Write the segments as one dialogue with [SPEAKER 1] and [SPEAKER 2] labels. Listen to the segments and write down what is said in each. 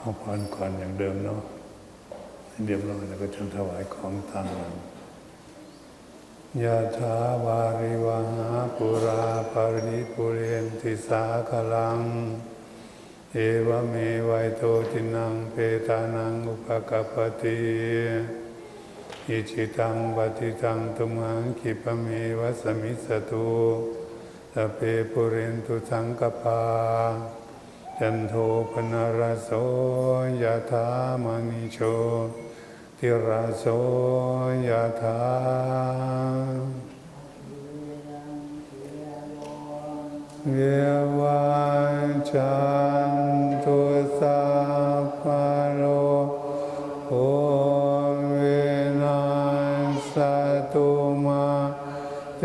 [SPEAKER 1] เอพรก่อนอย่างเดิมเนาะเรียบร้อยแล้วก็จะถวายของตามนั้นยะถาวาริวหาปุราปาริปุเรนติสาคลัง เอวเมวัยโตทินังเปตานังอุปกปติอิจิตังปฏิตังตุมังคิปเมวะสมิสตุสเพปุเรนตุสังกปา จันโทปนรโสยถามณิโชติราโสยถาเยวันจันตุสัพพโลโอวินาสตุมาเต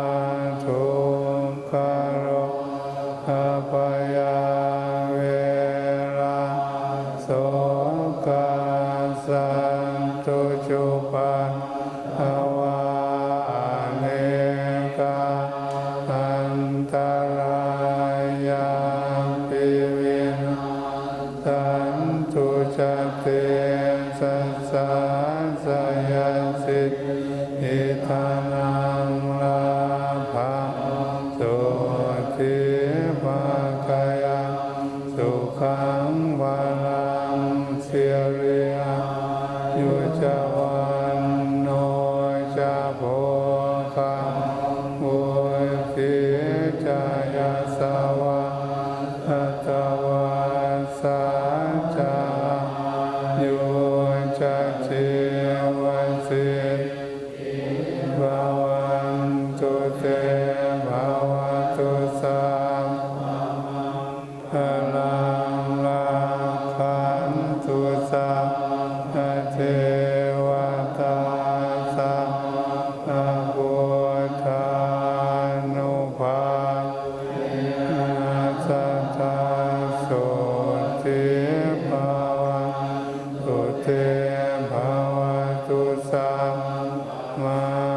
[SPEAKER 1] สันตุจุปันภวาเนกาอันตรายาปิวินสันตุจเตสัสสะ สวะอัตวะสัจจ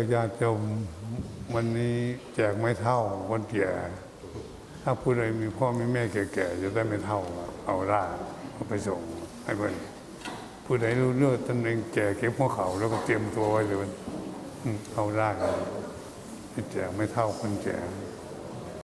[SPEAKER 1] เออญาติโยมวันนี้แจกไม่เท่าคนแก่ ถ้าผู้ใดมีพ่อมีแม่แก่ๆจะได้ไม่เท่า เอาได้เอาไปส่งให้เพื่อนผู้ใดรู้เรื่องตนเองแก่เก็บหัวเขาแล้วก็เตรียมตัวไว้เลยเอาได้ให้แจกไม่เท่าคนแก่